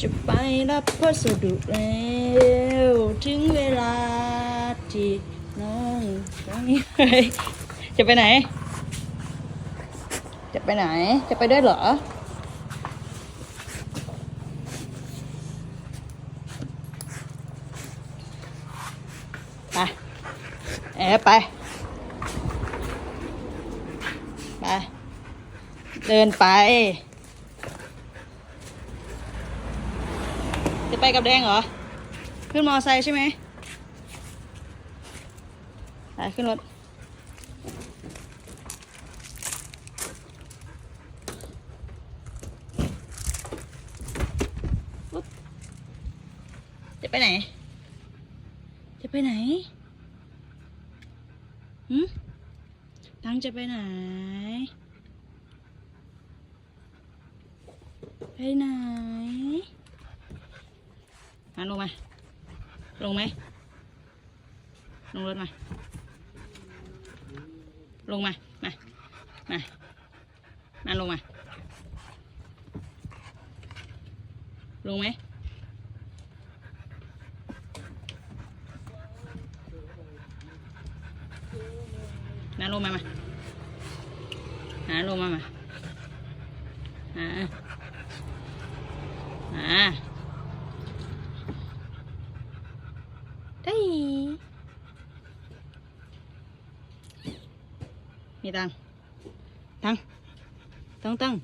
จะไปรับพัสดุแล้วถึงเวลาที่น้องต้องไปจะไปไหน จะไปไหน จะไปด้วยเหรอ ไปแอบไป ไป เดินไป จะไปกับแดงเหรอ ขึ้นมอไซค์ใช่ไหมไปขึ้นรถ จะไปไหน จะไปไหนหืมตังจะไปไหน ไปไหน มาลงมา ลงไหม ลงรถมา ลงมา มา มา มาลงมา ลงไหมนาลงมา มาหาลงมา มาหาหา ได้มีตังตังตังตัง